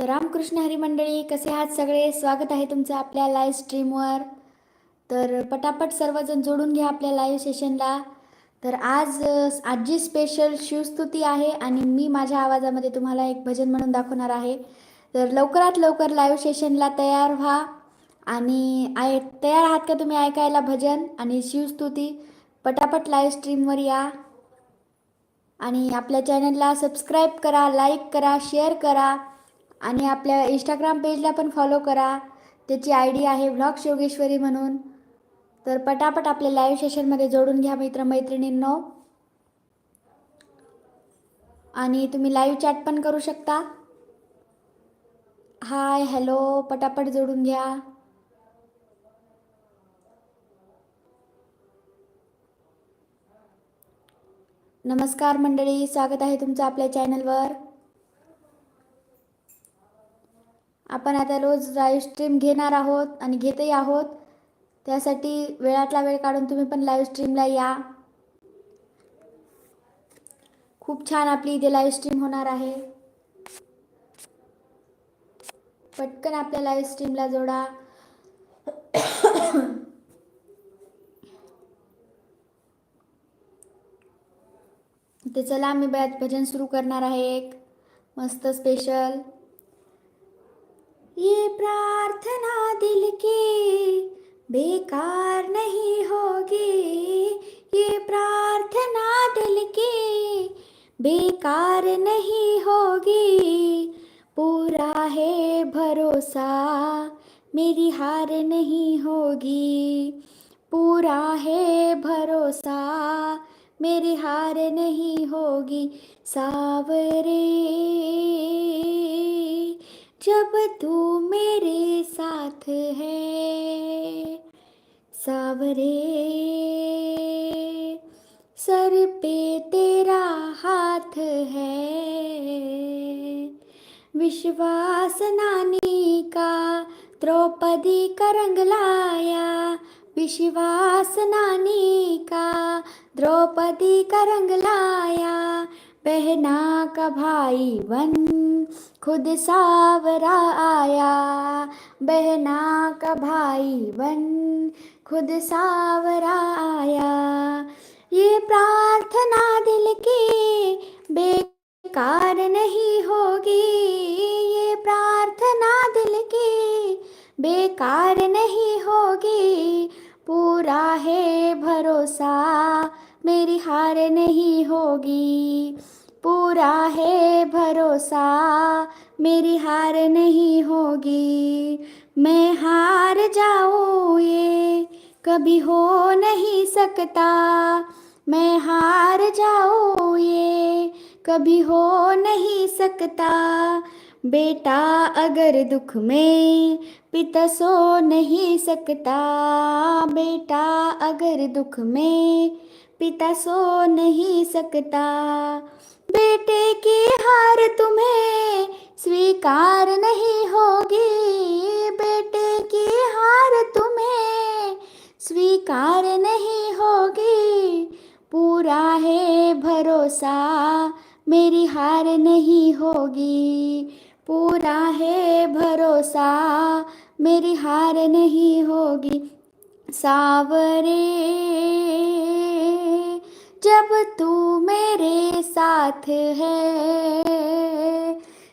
तर रामकृष्ण हरिमंडळी कसे आहात सगळे? स्वागत आहे तुमचं आपल्या लाईव्ह स्ट्रीमवर तर पटापट सर्वजण जोडून घ्या आपल्या लाईव्ह सेशनला तर आज आजी स्पेशल शिवस्तुती आहे आणि मी माझ्या आवाजामध्ये तुम्हाला एक भजन म्हणून दाखवणार आहे. तर लवकरात लवकर लाईव्ह सेशनला तयार व्हा आणि आय तयार आहात का तुम्ही ऐकायला भजन आणि शिवस्तुती? पटापट लाईव्ह स्ट्रीमवर या. आणि आपल्या चॅनलला सबस्क्राईब करा लाईक करा शेअर करा. आणि आपल्या इंस्टाग्राम पेजला पण फॉलो करा. त्याची आय डी आहे व्लॉग्स योगेश्वरी म्हणून. तर पटापट आपल्या लाईव्ह सेशनमध्ये जोडून घ्या मित्रमैत्रिणींनो. आणि तुम्ही लाईव्ह चॅट पण करू शकता. हाय हॅलो पटापट जोडून घ्या. नमस्कार मंडळी स्वागत आहे तुमचं आपल्या चॅनलवर आपण आता रोज लाईव्ह स्ट्रीम घेणार आहोत आणि घेतही आहोत. त्यासाठी वेळातला वेळ काढून तुम्ही पण लाईव्ह स्ट्रीमला या. खूप छान आपली इथे लाईव्ह स्ट्रीम होणार आहे. पटकन आपल्या लाईव्ह स्ट्रीमला जोडा. ते चला मी बॅच भजन सुरू करणार आहे एक. मस्त स्पेशल ये प्रार्थना दिल की बेकार नहीं होगी। ये प्रार्थना दिल की बेकार नहीं होगी। पूरा है भरोसा, मेरी हार नहीं होगी। पूरा है भरोसा, मेरी हार नहीं होगी। सावरे जब तू मेरे साथ है, सावरे सर पे तेरा हाथ है, विश्वास नानी का द्रौपदी का रंग लाया, विश्वास नानी का द्रौपदी का रंग लाया बहना का भाई बन, खुद सावरा आया। बहना का भाई बन, खुद सावरा आया। ये प्रार्थना दिल की बेकार नहीं होगी। ये प्रार्थना दिल की बेकार नहीं होगी। पूरा है भरोसा मेरी हार नहीं होगी। पूरा है भरोसा, मेरी हार नहीं होगी। मैं हार जाऊँ ये कभी हो नहीं सकता। मैं हार जाऊँ ये कभी हो नहीं सकता। बेटा अगर दुख में पिता सो नहीं सकता। बेटा अगर दुख में पिता सो नहीं सकता। बेटे की हार तुम्हें स्वीकार नहीं होगी। बेटे की हार तुम्हें स्वीकार नहीं होगी। पूरा है भरोसा, मेरी हार नहीं होगी। पूरा है भरोसा, मेरी हार नहीं होगी। सावरे जब तू मेरे साथ है,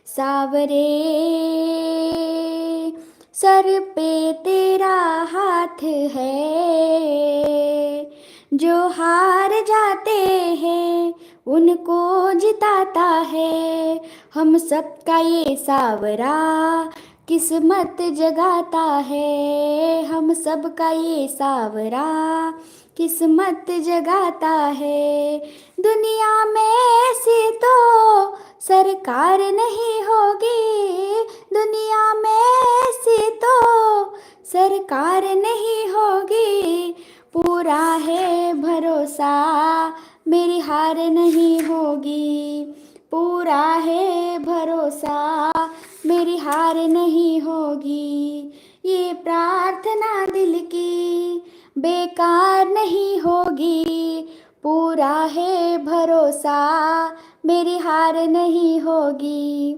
सावरे, सर पे तेरा हाथ है, जो हार जाते हैं, उनको जिताता है। हम सबका ये सावरा किस्मत जगाता है, हम सबका ये सावरा किस्मत जगाता है। दुनिया में ऐसी तो सरकार नहीं होगी। दुनिया में ऐसी तो सरकार नहीं होगी। पूरा है भरोसा, मेरी हार नहीं होगी। पूरा है भरोसा, मेरी हार नहीं होगी। ये प्रार्थना दिल की बेकार नहीं होगी। पूरा है भरोसा मेरी हार नहीं होगी।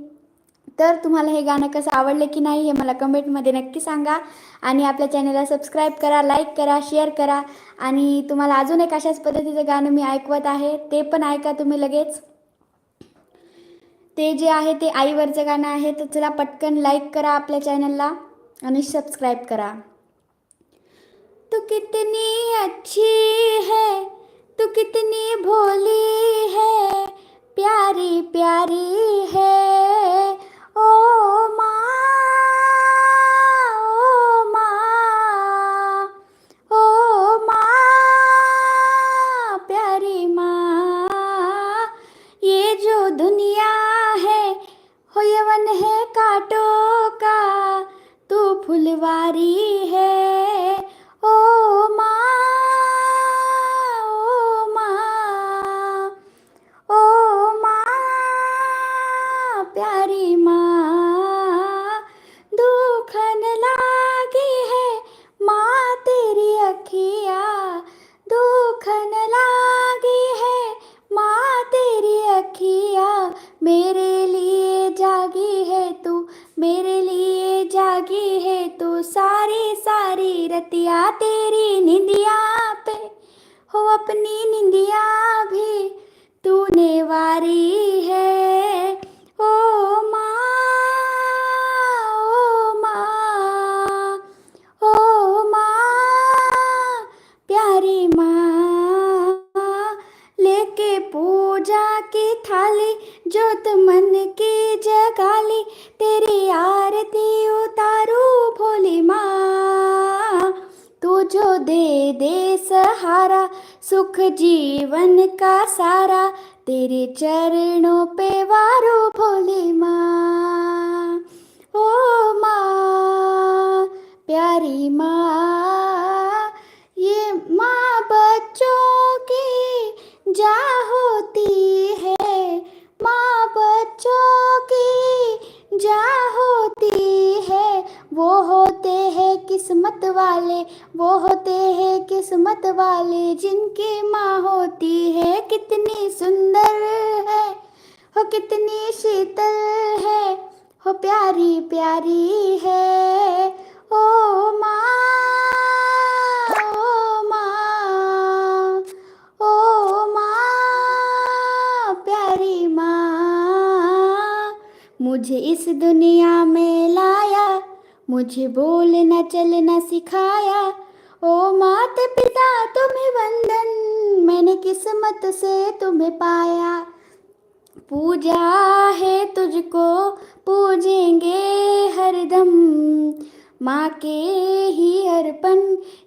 तर तुम्हाला हे गाणं कसं आवडलं की नाही हे मला कमेंटमध्ये नक्की सांगा. आणि आपल्या चॅनलला सबस्क्राईब करा लाईक करा शेअर करा. आणि तुम्हाला अजून एक अशाच पद्धतीचं गाणं मी ऐकवत आहे ते पण ऐका तुम्ही लगेच. ते जे आहे ते आईवरचं गाणं आहे तर चला पटकन लाईक करा आपल्या चॅनलला आणि सबस्क्राईब करा. तू कितनी अच्छी है तू कितनी भोली मुझे बोलना चलना सिखाया। ओ माता पिता तुम्हें वंदन, मैंने किस्मत से तुम्हें पाया। पूजा है तुझको, पूजेंगे हरदम माँ के ही अर्पण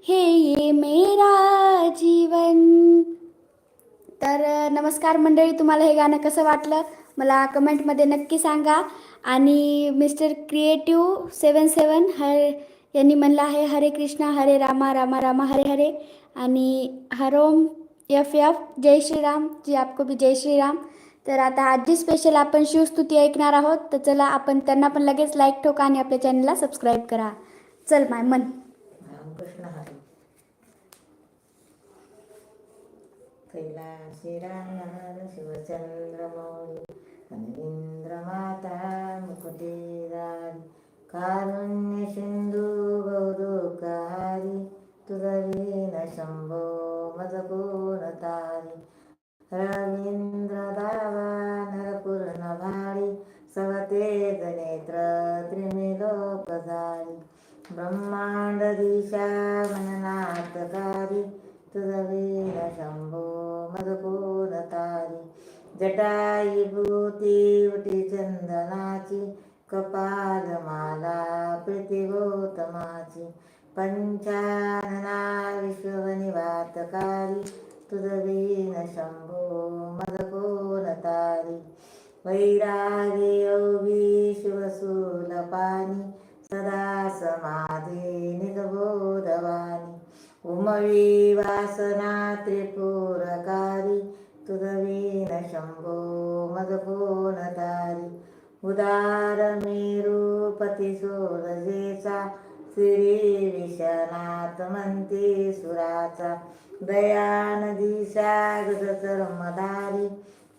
है ये मेरा जीवन। तर नमस्कार मंडळी, तुम्हाला हे गाणं कसं वाटलं? मला कमेंटमध्ये नक्की सांगा. आणि मिस्टर क्रिएटिव्ह सेवन सेवन हर यांनी म्हणलं आहे हरे कृष्णा हरे रामा रामा रामा हरे हरे. आणि हरोम एफ एफ जय श्रीराम. जी आपको भी जय श्रीराम. तर आता आजची स्पेशल आपण शिवस्तुती ऐकणार आहोत. तर चला आपण त्यांना पण लगेच लाईक ठोका आणि आपल्या चॅनलला सबस्क्राईब करा. चल माय मन कैलाशी शिवचंद्र मौली रवींद्र माता मुकुटेदारी कारुण्य सिंधू गौरोकारी तुझवीन शंभो मजगुण तारी रवींद्र दावा नरपूर्ण भारी सवते नेत्र जटाई भूती उटी चंदनाची कपालमाला प्रीती गौतमाची पंचानना विश्वनिवातकारी तुझवीन शंभो मधुपूर वैरागे योगी शिवसूलपाणी सदा समाधे निजबोधवानी उमळी वासना त्रिपुरकारी तुझवीन शंभो मदकोनतारी उदार मेरूपती सोरजेचा श्री विश्वनाथ म्हणते सुराचा। दयानदी सागद कर्मधारी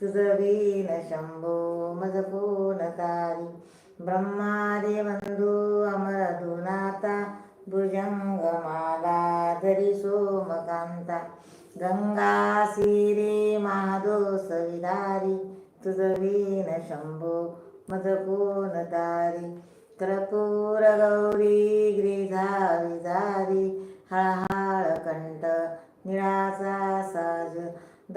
तुझवीन शंभो मदकोनतारी ब्रह्मादि बंधू अमर धुनाता सोमकांता गंगा सिरी माधो सविदारी तुझ वीन शंभो मज कोण तारी कर्पूर गौरी गिरिधारी जारी हळहळ कंठ निळाचा साज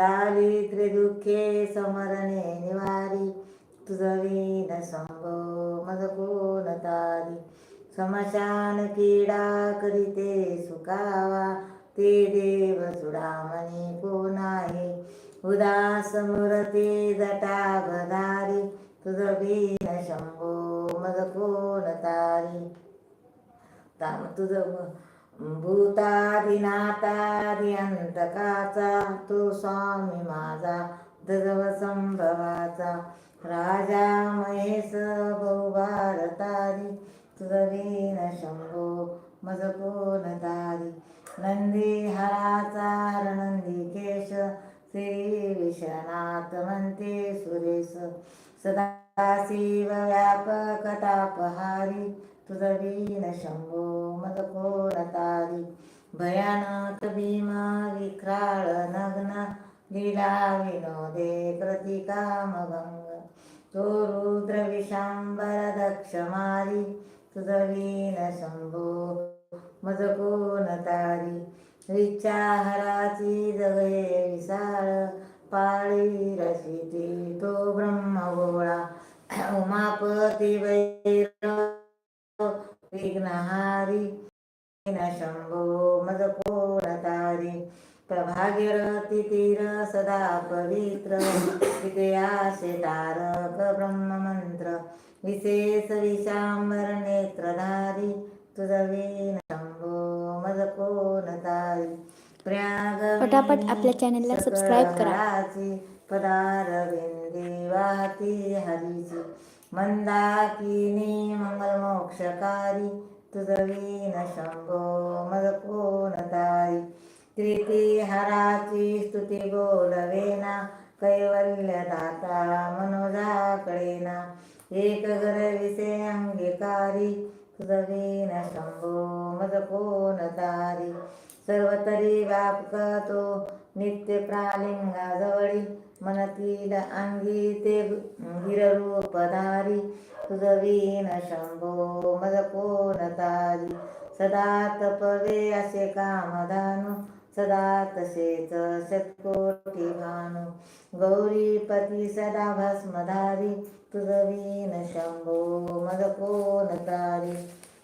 दारिद्र्य दुःखे समरणे निवारी तुझ शंभो मज कोण तारी समशान किडा करीते सुकावा ते देव चुडामणी कोण आहे? उदास मूर्ती जटा गदारी तुझ बीन शंभो मग कोण तारी? ताम तुझ भूतादिनातादि अंतकाचा तो स्वामी माझा दजव संभवाचा. राजा महेश बहुभारतारी तुझ बीन शंभो मज कोण तारी? नंदी हराचा नंदी केश श्री विश्वनाथ म्हणते सुरेश. सदाशिव व्यापक तापहारी तुझ शंभो मद कोण तारी. भयानक भीमा विक्राळ नग्न लीला विनोदे प्रतिकाम भंग. तो रुद्र विशांबर दक्ष मारी तुझ शंभो मज कोण तारी विचाराची जगे विसाळ पाळी रचिती तो ब्रह्मगोळा उमापती वैर विघ्नहारी शंभो मज कोण तारी प्रभागीरथी तीर सदा पवित्र विद्याशे तारक ब्रह्ममंत्र. विशेष विशांबर नेत्रधारी तुझ पटापट आपल्या चॅनलला सबस्क्राईब करा. पदार बिंदी वाहती हरीची मंदाकिनी मंगल मोक्षकारी. तुझ वीण शंभो मज कोण तारी हराची स्तुती बोलवेना कैवल्य दाता मनोजाकडेना एक घर विसे अंगीकारी. तुझ शंभो मज कोण तारी सर्वतरी व्यापकतो तो नित्य प्रालिंगाजवळी मनतील अंगी ते गिररूपधारी तुझ वीण शंभो मज कोण तारी सदा तपवे असे कामधानु। सदा तसेच शतकोटी भानु गौरीपती सदा भस्मधारी तुझ शंभो मज कोण तारी?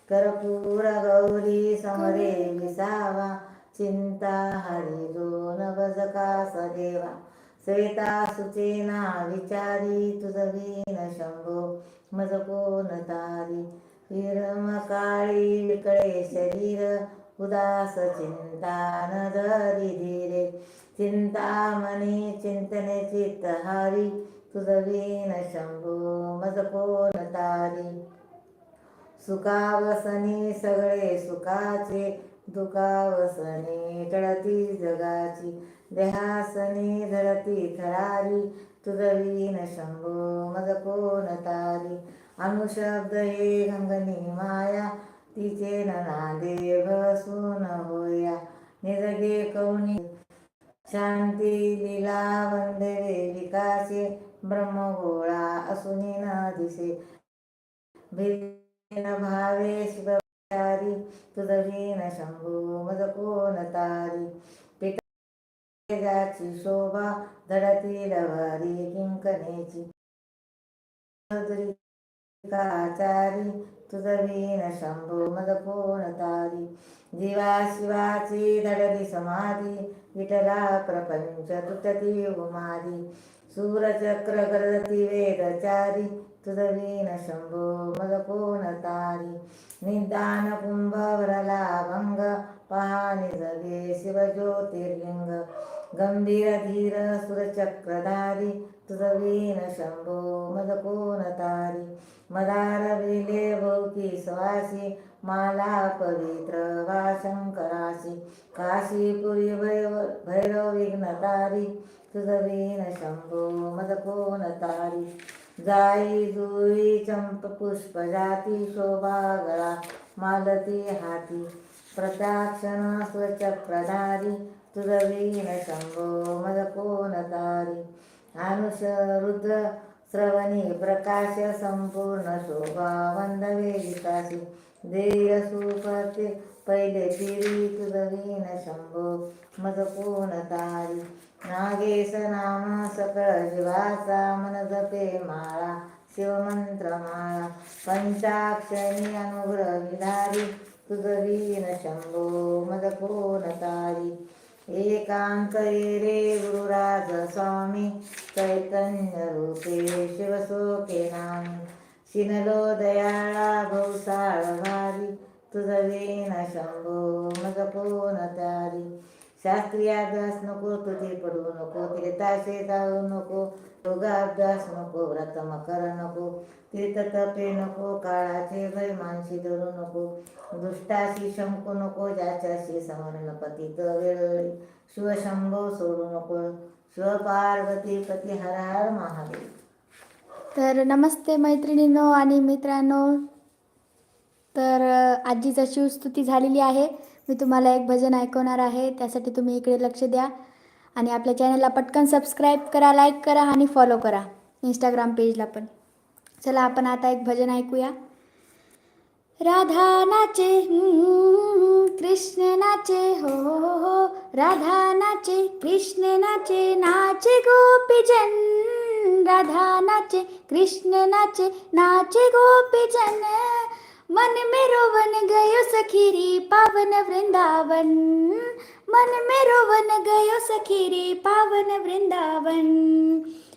कर्पूर गौरी समरे विसावा चिंता हरी जो नवजका सदेवा? श्वेता सुचेना विचारी तुझ शंभो मज कोण तारी? विरम काळी विकळे शरीर उदास चिंता न धरी धीरे चिंतामणी चिंतने चित्तहारी तुझ वीण शंभो मज कोण तारी. सुखावसनी सगळे सुखाचे दुखावसनी टळती जगाची देहासनी धरती थरारी तुझ शंभू शंभो मज कोण तारी. अनुशब्द हे गंगनी माया तिचे नादे सुन होया. निरगे कौनी शांती लिला वंदरे विकासे ब्रह्मगोळा असूनी न दिसे. भिन्न भावे शिवचारी तुझी न शंभू मज कोण तारी? पिताची शोभा धडतील वारी किंकनेची काचारी तुझ शंभो मज तारी? जीवा शिवाची धडली समाधी विठला प्रपंच तुटती उमादी सूरचक्र करती वेदचारी तुझ शंभो मज तारी? निदान कुंभ भरला भंग पहाणी जगे शिवज्योतिर्लिंग गंभीर धीर सुरचक्रधारी तुझवीन शंभो मज तारी? मदार विले स्वासी माला पवित्र वा शंकराशी काशीपुरी भैरव भैरव विघ्न तारी तुझ शंभो मदकोन तारी जाई जुई चंप पुष्प जाती शोभा गळा मालती हाती प्रताक्षण स्वचक्रधारी तुझवीन शंभो मदकोन तारी अनुष रुद्र श्रवणी प्रकाश संपूर्ण शोभा वंदवे विकासी देय सुपते पहिले तिरी तुदवीन शंभो मद कोण तारी। नागेश नाम सकळ जीवाचा मन जपे माळा शिवमंत्र माळा पंचाक्षरी अनुग्रह विधारी तुदवीन शंभो मद कोण तारी। एकांकरी रे गुरुराज स्वामी चैतन्य रूपे शिवसोके नामी शिनलो दयाळा भौसाळ भारी तुझ वीन शंभो मद कोण तारी शास्त्रीय अभ्यास नको तुझे पडू नको तीर्थाशे जाऊ नको योगा अभ्यास नको व्रत मकर नको तीर्थ तपे नको काळाचे भय मानशी धरू नको दुष्टाशी शंकू नको ज्याच्याशी समरण पतित वेळ शिवशंभो सोडू नको शिवपार्वती पती हर हर महादेव. तर नमस्ते मैत्रिणींनो आणि मित्रांनो. तर आजीचा शिवस्तुती झालेली आहे. मी तुम्हाला एक भजन ऐकवणार आहे त्यासाठी तुम्ही इकडे लक्ष द्या. आणि आपल्या चॅनलला पटकन सबस्क्राईब करा लाईक करा आणि फॉलो करा. इंस्टाग्राम पेजला पण. चला आपण आता एक भजन ऐकूया. राधा नाचे कृष्ण नाचे हो हो हो. राधा नाचे कृष्ण नाचे नाचे गोपीजन. राधा नाचे कृष्ण नाचे नाचे गोपीजन. मन में रोवन गयो सखीरी पावन वृंदावन मन में रोवन गयो सखीरी पावन वृंदावन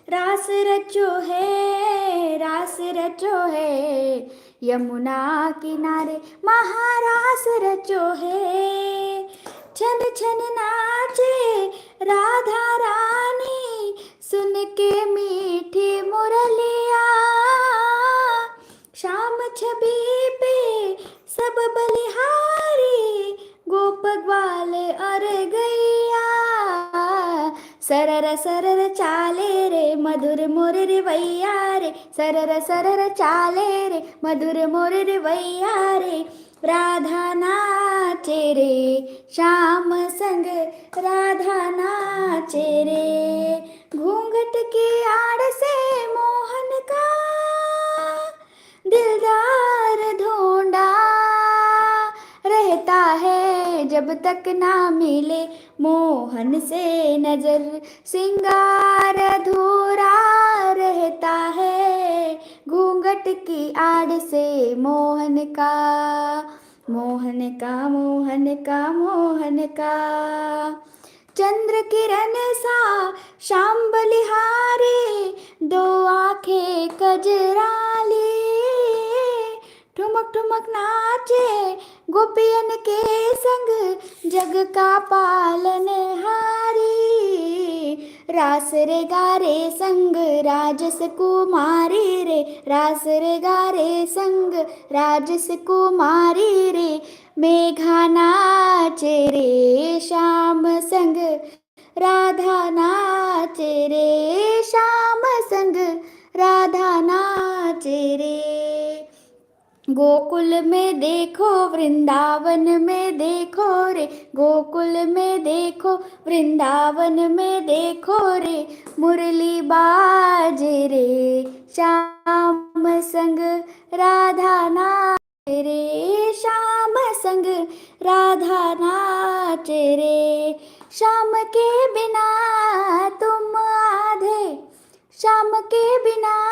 रास रचो है, रास रचो है, यमुना किनारे महारास रचो है। छन छन नाचे राधा रानी सुन के मीठी मुरलिया। शाम छवि पे सब बलिहारी गोप ग्वाल और गैया। सरर सरर चाले रे, मधुर मोर रे वैया रे। सरर सरर चाले रे, मधुर मोर रे वैया रे। राधा नाचे रे, श्याम संग राधा नाचे रे। घूंघट की आड़ से मोहन का दिलदार ढूंढा रहता है जब तक ना मिले मोहन से नज़र। सिंगार अधूरा रहता है घूंघट की आड़ से मोहन का। मोहन का मोहन का मोहन का। चंद्र किरण सा शाम बलिहारे दो आखे कजराले। ठुमक ठुमक नाचे गोपियन के संग जग का पालन हारी। रास रे संग राजस कुमारी रे। रास रे गारे संग राजस कुमारी रे। मेघा नाचे रे श्याम नाचे रे श्याम संग राधा गोकुल में देखो वृंदावन में देखो रे। गोकुल में देखो वृंदावन में देखो रे। मुरली बाज रे श्याम संग राधा नाच रे। श्याम संग राधा नाच रे। श्याम के बिना तुम आधे। श्याम के बिना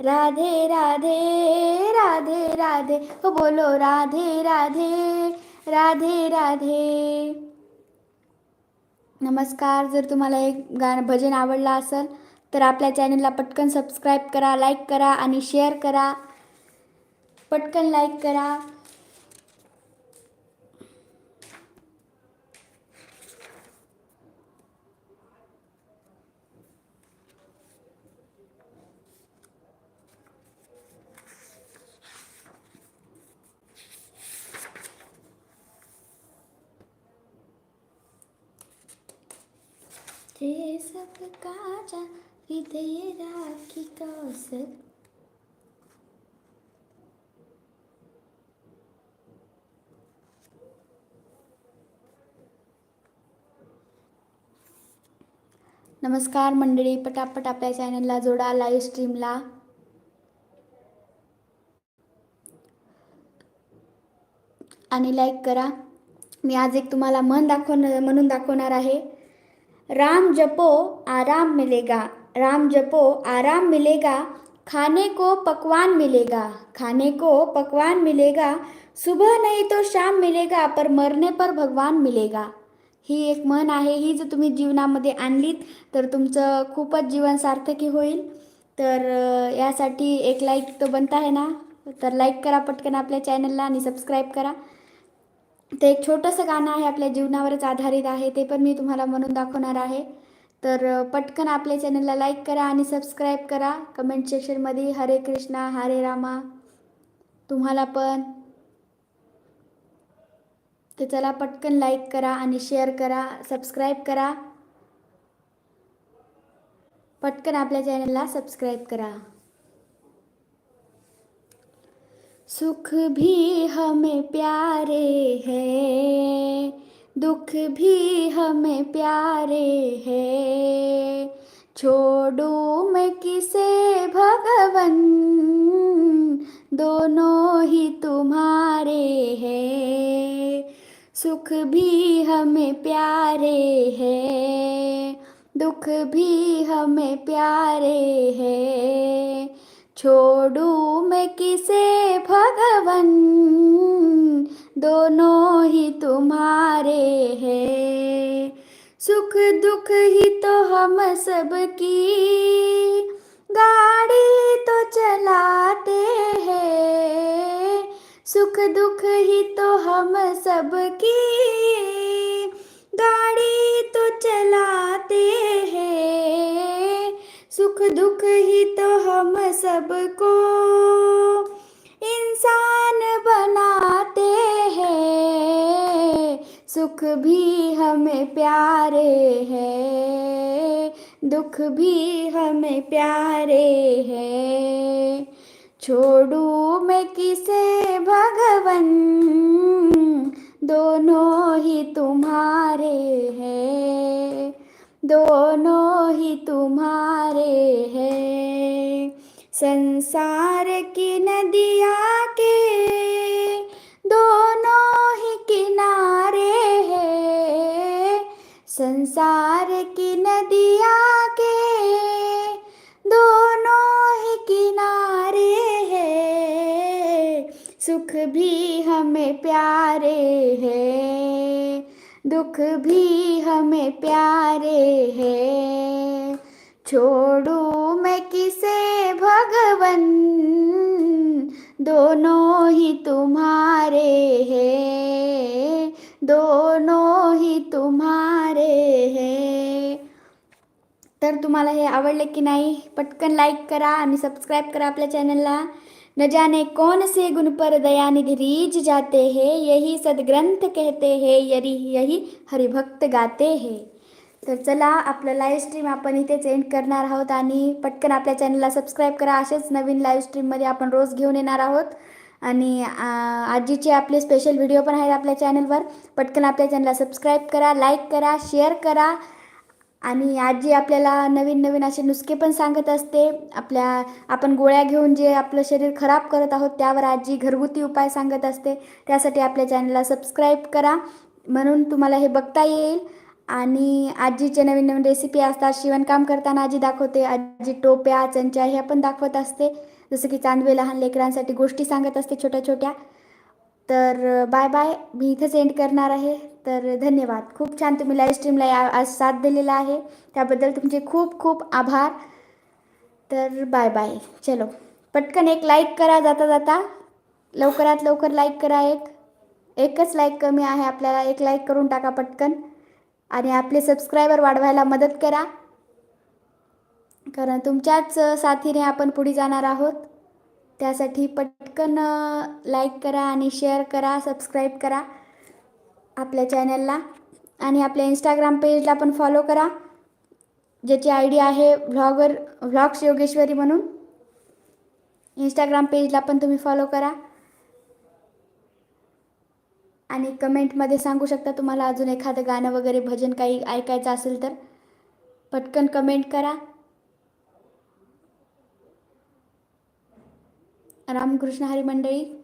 राधे राधे राधे राधे. हो बोलो राधे राधे राधे राधे. नमस्कार. जर तुम्हाला एक गाणं भजन आवडलं असेल तर आपल्या चॅनलला पटकन सबस्क्राईब करा लाईक करा आणि शेअर करा. पटकन लाईक करा. ते सब काजा हृदय राखी कौसर नमस्कार मंडळी पटापट आपल्या चॅनलला जोडा लाईव्ह स्ट्रीमला आणि लाईक करा. मी आज एक तुम्हाला मन दाखवणार म्हणून दाखवणार आहे. राम जपो आराम मिलेगा। राम जपो आराम मिलेगा। खाने को पकवान मिलेगा। खाने को पकवान मिलेगा। सुबह नहीं तो शाम मिलेगा पर मरने पर भगवान मिलेगा। ही एक म्हण आहे ही जर तुम्ही जीवनामध्ये आणलीत तर तुमचं खूपच जीवन सार्थकी होईल. तर यासाठी एक लाईक तो बनता आहे ना? तर लाईक करा पटकन आपल्या चॅनलला आणि सबस्क्राईब करा. ते एक छोटंसं गाणं आहे आपल्या जीवनावरच आधारित आहे ते पण मी तुम्हाला म्हणून दाखवणार आहे. तर पटकन आपल्या चॅनलला लाईक करा आणि सबस्क्राईब करा. कमेंट सेक्शनमध्ये हरे कृष्णा हरे रामा. तुम्हाला पण. तर चला पटकन लाईक करा आणि शेअर करा सबस्क्राईब करा. पटकन आपल्या चॅनलला सबस्क्राईब करा. सुख भी हमें प्यारे है, दुख भी हमें प्यारे है। छोड़ू मैं किसे, भगवन? दोनों ही तुम्हारे हैं। सुख भी हमें प्यारे हैं, दुख भी हमें प्यारे है। छोड़ू मैं किसे भगवन? दोनों ही तुम्हारे हैं। सुख दुख ही तो हम सब की गाड़ी तो चलाते हैं। सुख दुख ही तो हम सबकी। गाड़ी तो चलाते हैं। सुख दुख ही तो हम सबको इंसान बनाते हैं। सुख भी हमें प्यारे हैं। दुख भी हमें प्यारे हैं। छोड़ू मैं किसे भगवन? दोनों ही तुम्हारे हैं। दोनों ही तुम्हारे हैं। संसार की नदिया के दोनों ही किनारे हैं। संसार की नदिया के दोनों ही किनारे हैं। सुख भी हमें प्यारे हैं। दुख भी हमें प्यारे हैं। छोड़ू मैं किसे, भगवन? दोनों ही तुम्हारे हैं। दोनों ही तुम्हारे हैं। तर तुम्हाला हे आवडले की नाही, पटकन लाईक करा आणि सबस्क्राईब करा आपल्या चॅनलला न जाने कौन से गुण पर दयानिधि रीझ जाते हैं यही सदग्रंथ कहते हैं यरी यही हरिभक्त गाते हैं। तर चला आपलं लाईव्ह स्ट्रीम आपण इथेच एंड करणार आहोत आणि पटकन आपल्या चॅनलला सबस्क्राईब करा. असेच नवीन लाईव्ह स्ट्रीममध्ये आपण रोज घेऊन येणार आहोत. आणि आजीचे आपले स्पेशल व्हिडिओ पण आहेत आपल्या चॅनलवर पटकन आपल्या चॅनलला सबस्क्राईब करा लाईक करा शेअर करा. आणि आजी आपल्याला नवीन नवीन असे नुसके पण सांगत असते. आपल्या आपण गोळ्या घेऊन जे आपलं शरीर खराब करत आहोत त्यावर आजी घरगुती उपाय सांगत असते. त्यासाठी आपल्या चॅनलला सबस्क्राईब करा. म्हणून तुम्हाला हे बघता येईल. आणि आजीचे नवीन नवीन रेसिपी असतात. शिवणकाम करताना आजी दाखवते. आजी टोप्या चंचा ह्या पण दाखवत असते. जसं की चांदवे लहान लेकरांसाठी गोष्टी सांगत असते छोट्या छोट्या. तर बाय बाय मी इथंच एंड करणार आहे. तर धन्यवाद. खूप छान तुम्ही लाईव्ह स्ट्रीमला या आज साथ दिलेला आहे. त्याबद्दल तुमचे खूप खूप आभार. तर बाय बाय चलो. पटकन एक लाईक करा जाता जाता. लवकरात लवकर लाईक करा एक. एकच लाईक कमी आहे आपल्याला. एक लाईक करून टाका पटकन. आणि आपले सबस्क्रायबर वाढवायला मदत करा. कारण तुमच्याच साथीने आपण पुढे जाणार आहोत. त्यासाठी पटकन लाईक करा आणि शेअर करा सबस्क्राईब करा. आपल्या चॅनलला आणि आपल्या इंस्टाग्राम पेजला पण फॉलो करा. ज्याची आय डी आहे व्लॉगर व्लॉग्स योगेश्वरी म्हणून. इंस्टाग्राम पेजला पण तुम्ही फॉलो करा. आणि कमेंटमध्ये सांगू शकता तुम्हाला अजून एखादं गाणं वगैरे भजन काही ऐकायचं असेल तर. पटकन कमेंट करा. रामकृष्ण हरी मंडळी.